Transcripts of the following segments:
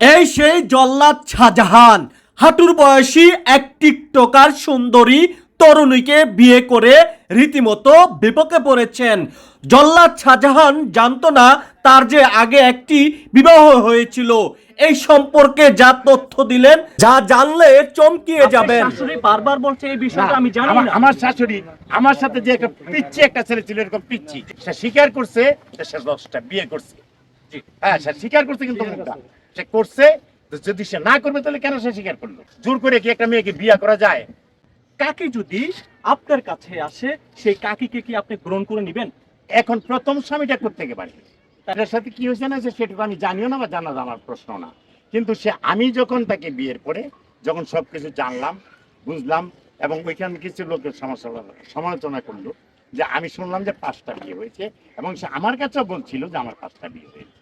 এই সেই জল্লাদ শাহজাহান হাঁটুর বয়সী এক টিকটকার সুন্দরী তরুণীকে বিয়ে করে রীতিমতো বিপকে পড়েছেন। জল্লাদ শাহজাহান জানতো না তার যে আগে একটি বিবাহ হয়েছিল। এই সম্পর্কে যা তথ্য দিলেন যা জানলে চমকিয়ে যাবেন। শাশুড়ি বারবার বলছে এই বিষয়টা আমি জানি আমার- না। আমার শাশুড়ি আমার সাথে যে একটা পিচ্ছি একটা ছেলে ছিল এরকম পিচ্ছি সে স্বীকার করছে যে সে দশটা বিয়ে করছে। জি, হ্যাঁ সে স্বীকার করছে কিন্তু মুখটা। সে করছে যদি সে না করবে তাহলে কেন সে স্বীকার করল? জোর করে কি একটা মেয়েকে বিয়ে করা যায়? কাকি যদি আপনার কাছে আসে সেই কাকিকে কি আপনি গ্রহণ করে নেবেন? এখন প্রথম স্বামীটা করতে পারে তার সাথে কি হয়েছে না যে সেটুকু আমি জানিও না বা জানা আমার প্রশ্ন না। কিন্তু সে আমি যখন তাকে বিয়ের পরে যখন সব কিছু জানলাম বুঝলাম এবং ওইখানে কিছু লোকের সমস্যা সমালোচনা করল যে আমি শুনলাম যে পাঁচটা বিয়ে হয়েছে এবং সে আমার কাছেও বলছিল যে আমার পাঁচটা বিয়ে হয়েছে।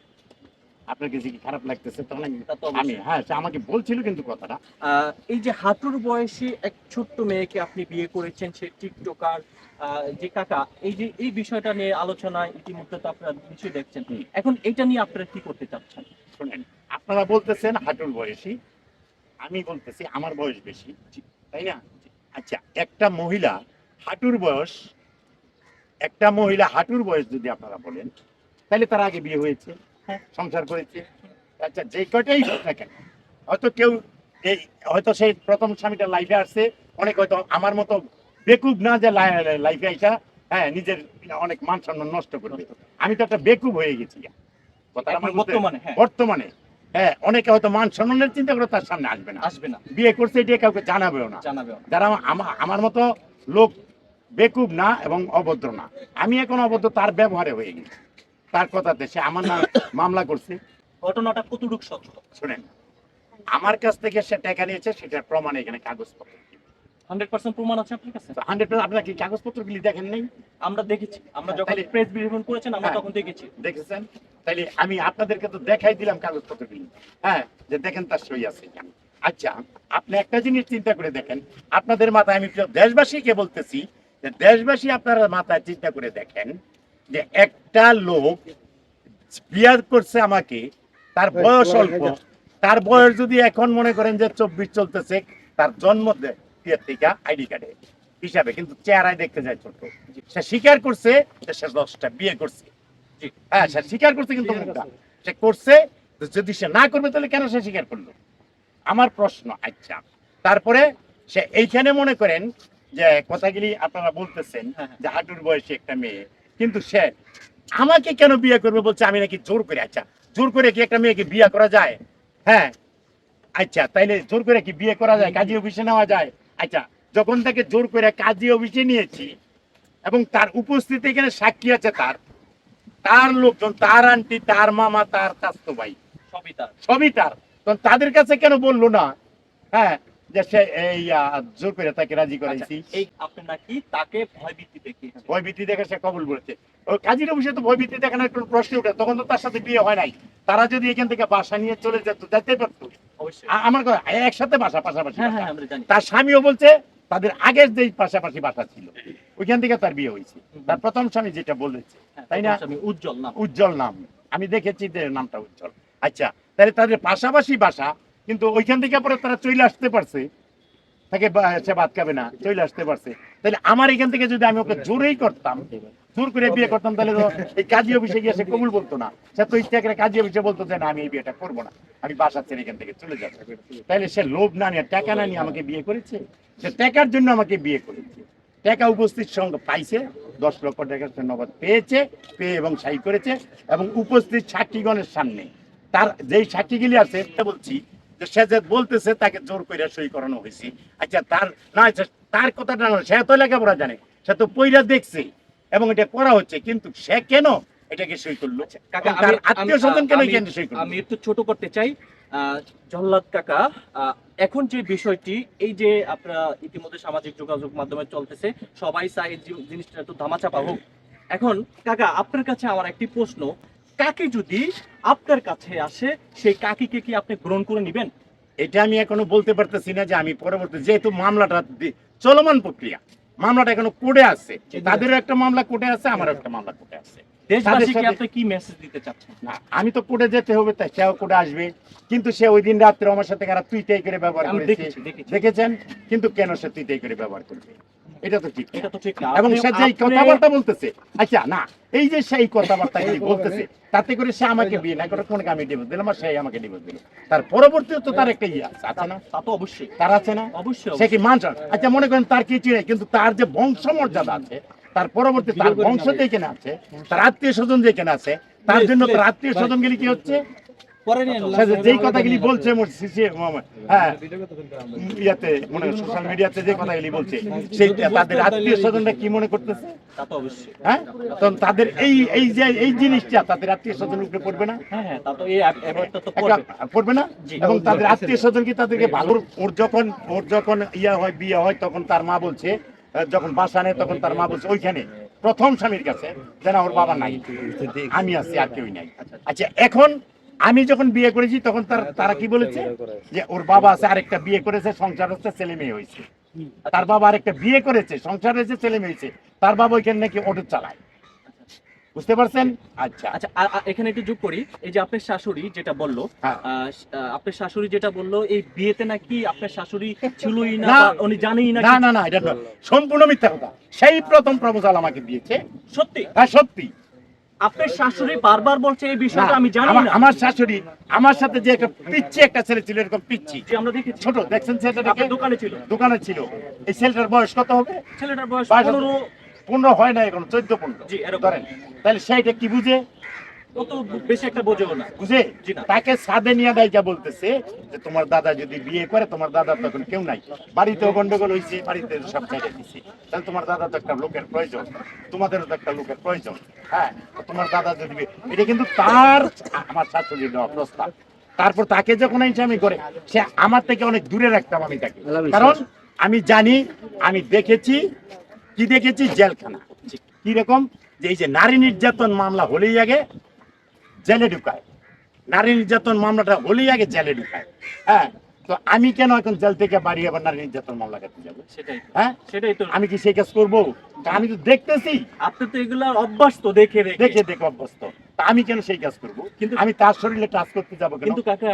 আপনার কাছে কি খারাপ লাগতেছে? আমি- তা তো আমি হ্যাঁ সে আমাকে বলছিল কিন্তু কথাটা। এই যে হাঁটুর বয়সী এক ছোট্ট মেয়েকে আপনি বিয়ে করেছেন সে টিকটকার যে কাকা এই যে এই বিষয়টা নিয়ে আলোচনা ইতিমধ্যে তো আপনারা নিশ্চয়ই দেখছেন। এখন এটা নিয়ে আপনারা কি করতে চাচ্ছেন? শোনেন আপনারা বলতেছেন হাঁটুর বয়সী আমি বলতেছি আমার বয়স বেশি। তাই না? আচ্ছা একটা মহিলা হাঁটুর বয়স একটা মহিলা হাঁটুর বয়স যদি আপনারা বলেন তাহলে তার আগে বিয়ে হয়েছে। হ্যাঁ। সংসার করেছে। আচ্ছা যে কয়টাই হোক না কেন হয়তো কেউ এই হয়তো সেই প্রথম স্বামীটা লাইফে আসছে অনেক হয়তো আমার মতো বেকুব না যে লাইফে আইসা হ্যাঁ নিজের অনেক মান সম্মান নষ্ট করবে। আমি তো একটা বেকুব হয়ে গেছি। বর্তমানে হ্যাঁ। বর্তমানে হ্যাঁ অনেকে হয়তো মান সম্মানের চিন্তা করে তার সামনে আসবে না। আসবে না। বিয়ে করছে এটা কাউকে জানাবেও না। জানাবে যারা আমার আমার মতো লোক বেকুব না এবং অভদ্র না। আমি এখন অভদ্র তার ব্যবহারে হয়ে গেছি। তার কথাতে সে আমার নামে মামলা করছে। ঘটনাটা কতটুকু সত্য? শুনেন আমার কাছ থেকে সে টাকা নিয়েছে সেটার প্রমাণ এখানে কাগজপত্র। হান্ড্রেড পার্সেন্ট প্রমাণ আছে আপনার কাছে? হান্ড্রেড আপনার কি কাগজপত্রগুলি দেখেন নেই? আমরা দেখেছি। আমরা হ্যাঁ, যখন প্রেস বিলিভন করেছেন আমরা হ্যাঁ। তখন দেখেছি। দেখেছেন? তাইলে আমি আপনাদেরকে তো দেখাই দিলাম কাগজপত্রগুলি। হ্যাঁ যে দেখেন তার সই আছে আচ্ছা আপনি একটা জিনিস চিন্তা করে দেখেন। আপনাদের মাথায় আমি দেশবাসীকে বলতেছি যে দেশবাসী আপনারা মাথায় চিন্তা করে দেখেন যে একটা লোক বিয়ার করছে আমাকে তার বয়স অল্প তার বয়স যদি এখন মনে করেন যে চব্বিশ চলতেছে তার জন্ম থেকে আইডি কার্ডে হিসাবে কিন্তু চেহারায় দেখতে যায় ছোট। সে স্বীকার করছে যে সে দশটা বিয়ে করছে। হ্যাঁ সে স্বীকার করছে কিন্তু সে করছে যদি সে না করবে তাহলে কেন সে স্বীকার করল? আমার প্রশ্ন আচ্ছা। তারপরে সে এইখানে মনে করেন যে কথাগুলি আপনারা বলতেছেন হ্যাঁ, হ্যাঁ। যে হাঁটুর বয়সী একটা মেয়ে। কিন্তু সে আমাকে কেন বিয়ে করবে বলছে আমি নাকি জোর করে আচ্ছা জোর করে কি একটা মেয়েকে বিয়ে করা যায়? হ্যাঁ আচ্ছা তাইলে জোর করে কি বিয়ে করা যায় কাজী অফিসে নেওয়া যায়? আচ্ছা যখন তাকে জোর করে কাজী অফিসে নিয়েছি এবং তার উপস্থিতি এখানে সাক্ষী আছে তার তার লোকজন তার আন্টি তার মামা তার কাস্ত ভাই সবই তার। সবই তার। তখন তাদের কাছে কেন বলল না? হ্যাঁ যে সে এই জোর করে তাকে রাজি আচ্ছা, করাইছি। এই আপনি নাকি তাকে ভয়ভীতি দেখিয়েছেন? ভয়ভীতি দেখে সে কবুল বলেছে ওই কাজীর অফিসে তো ভয়ভীতি দেখানোর কোনো প্রশ্ন ওঠে তখন তো তার সাথে বিয়ে হয় নাই। তারা যদি এখান থেকে বাসা নিয়ে চলে যেত যাইতে পারতো। অবশ্যই। আমার একসাথে বাসা পাশাপাশি হ্যাঁ হ্যাঁ তার স্বামীও বলছে তাদের আগের যে পাশাপাশি বাসা ছিল ওইখান থেকে তার বিয়ে হয়েছে। তার প্রথম স্বামী যেটা বলেছে হ্যাঁ, তাই না? উজ্জ্বল নাম। উজ্জ্বল নাম। আমি দেখেছি যে নামটা উজ্জ্বল। আচ্ছা তাহলে তাদের পাশাপাশি বাসা কিন্তু ওইখান থেকে পরে তারা চলে আসতে পারছে। তাকে সে বাদ খাবে না চলে আসতে পারছে। তাহলে আমার এখান থেকে যদি আমি ওকে জোরেই করতাম, জোর করে বিয়ে করতাম, তাহলে তো এই কাজী অফিসে গিয়ে সে কবুল বলতো না। সে তো ইচ্ছা করে কাজী অফিসে বলতো যে, না, আমি এই বিয়েটা করব না। আমি বাসা ছেড়ে এখান থেকে চলে যাব। তাহলে সে লোভ না নিয়ে, টাকা না নিয়ে আমাকে বিয়ে করেছে? সে টাকার জন্য আমাকে বিয়ে করেছে। টাকা উপস্থিত সঙ্গে পাইছে, দশ লক্ষ টাকার নগদ পেয়েছে, পেয়ে এবং সাই করেছে এবং উপস্থিত সাক্ষীগণের সামনে। তার যেই সাক্ষীগুলি আছে বলছি যে সে যে বলতেছে তাকে জোর করে সই করানো হয়েছে আচ্ছা তার না আচ্ছা, তার কথাটা না সে তো লেখাপড়া জানে সে তো পইরা দেখছে এবং এটা করা হচ্ছে কিন্তু সে কেন এটাকে সই করল? তার আত্মীয় স্বজন কেন এখানে সই করল? আমি একটু ছোট করতে চাই। আহ, জল্লাদ কাকা আহ, এখন যে বিষয়টি এই যে আপনারা ইতিমধ্যে সামাজিক যোগাযোগ মাধ্যমে চলতেছে সবাই চায় এই জিনিসটা একটু ধামাচাপা হোক। এখন কাকা আপনার কাছে আমার একটি প্রশ্ন। কাকে যদি আপনার কাছে আসে সেই কাকিকে কি আপনি গ্রহণ করে নেবেন? এটা আমি এখনও বলতে পারতেছি না যে আমি পরবর্তী যেহেতু মামলাটা চলমান প্রক্রিয়া মামলাটা এখনও কোর্টে আছে। তাদেরও একটা মামলা কোর্টে আছে আমারও একটা মামলা কোর্টে আছে। দেশবাসীকে সাথে- আপনি কি মেসেজ দিতে চাচ্ছেন? না আমি তো কোর্টে যেতে হবে তাই সেও কোর্টে আসবে। কিন্তু সে ওই দিন রাত্রে আমার সাথে খারাপ তুই তাই করে ব্যবহার করেছে দেখেছি, দেখেছি। দেখেছেন? কিন্তু কেন সে তুই তাই করে ব্যবহার করবে? এটা তো ঠিক এটা তো ঠিক না। এবং সে যে কথাবার্তা বলতেছে আচ্ছা না এই যে সেই কথাবার্তা বলতেছে তাতে করে সে আমাকে বিয়ে না করে কোনকে আমি ডিভোর্স দিলাম আর সেই আমাকে ডিভোর্স দিল। তার পরবর্তীতে তো তার একটা ইয়ে আছে আছে না? তা তো অবশ্যই। তার আছে না? অবশ্যই সে কি মানছে আচ্ছা মনে করেন তার কিছু নেই কিন্তু তার যে বংশ মর্যাদা আছে তার পরবর্তী তার বংশ যেখানে আছে তার আত্মীয় স্বজন যে যেখানে আছে তার জন্য তার আত্মীয় স্বজন গুলি কি হচ্ছে? যে- যেই কথাগুলি বলছে মোর সিসি মামা- হ্যাঁ। ইয়াতে মনে সোশ্যাল মিডিয়াতে যে কথাগুলি বলছে সেই তাদের আত্মীয় স্বজনরা কি মনে করতেছে? তা তো অবশ্যই। হ্যাঁ? তখন তাদের এই এই যে এই জিনিসটা তাদের আত্মীয় স্বজন উপরে পড়বে না? হ্যাঁ হ্যাঁ তা তো এই ব্যাপারটা তো একটা করবে পড়বে। না? এবং তাদের আত্মীয় স্বজন কি তাদেরকে ভালো ওর যখন ওর যখন ইয়া হয় বিয়ে হয় তখন তার মা বলছে যখন বাসা নেয় তখন তার মা বলছে ওইখানে প্রথম স্বামীর কাছে যেন না ওর বাবা নাই। আমি আছি আর কেউ নাই। আচ্ছা এখন আমি যখন বিয়ে করেছি তখন তার তারা কি বলেছে? যে ওর বাবা আছে আরেকটা বিয়ে করেছে সংসার হচ্ছে ছেলে মেয়ে হয়েছে। তার বাবা আরেকটা বিয়ে করেছে সংসার হয়েছে ছেলে মেয়ে হয়েছে। তার বাবা ওইখানে নাকি অটো চালায়। বুঝতে পারছেন? আচ্ছা। আচ্ছা এখানে একটু যোগ করি। এই যে আপনার শাশুড়ি যেটা বলল হ্যাঁ। আপনার শাশুড়ি যেটা বলল এই বিয়েতে নাকি আপনার শাশুড়ি ছিলই না না। উনি জানেই না না না না এটা সম্পূর্ণ মিথ্যা কথা। সেই প্রথম প্রপোজাল আমাকে দিয়েছে। সত্যি? হ্যাঁ সত্যি। আপনার শাশুড়ি বারবার বলছে এই বিষয়টা আমি জানি না। আমার শাশুড়ি আমার সাথে যে একটা পিচ্ছি একটা ছেলে ছিল এরকম পিচ্ছি। যে আমরা দেখেছি। ছোট দেখছেন ছেলেটা দোকানে ছিল। দোকানে ছিল। এই ছেলেটার বয়স কত হবে? ছেলেটার বয়স বয়স- পনেরো। পনেরো হয় না এখন চোদ্দ পনেরো। জি, এরকম। ধরেন। তাহলে সেইটা কি বুঝে? অত বেশি একটা বোঝেও না। বুঝে? তাকে সাদে নিয়ে দায়িকা বলতেছে যে তোমার দাদা যদি বিয়ে করে তোমার দাদা তখন কেউ নাই। বাড়িতেও গন্ডগোল হয়েছে বাড়িতে সব ছেড়ে দিছে। তাহলে তোমার দাদা তো একটা লোকের প্রয়োজন। তোমাদেরও তো একটা লোকের প্রয়োজন। হ্যাঁ তোমার দাদা যদি এটা কিন্তু তার আমার শাশুড়ি দেওয়া প্রস্তাব। তারপর তাকে যখন আমি করে সে আমার থেকে অনেক দূরে রাখতাম আমি তাকে। কারণ আমি জানি আমি দেখেছি কি দেখেছি? জেলখানা। কি রকম? যে এই যে নারী নির্যাতন মামলা হলেই আগে জেলে ঢুকায়। নারী নির্যাতন মামলাটা হলেই আগে জেলে ঢুকায়। হ্যাঁ তো আমি কেন এখন জেল থেকে বাড়ি আবার নারী নির্যাতন মামলা করতে যাব? সেটাই হ্যাঁ সেটাই তো। আমি কি সেই কাজ করব? আমি তো দেখতেছি। আপনি তো এগুলো অভ্যস্ত দেখে দেখে। দেখে অভ্যস্ত। আমি কেন সেই কাজ করব? কিন্তু কিন্তু- আমি তার শরীরে টাচ করতে যাব কিন্তু কাকা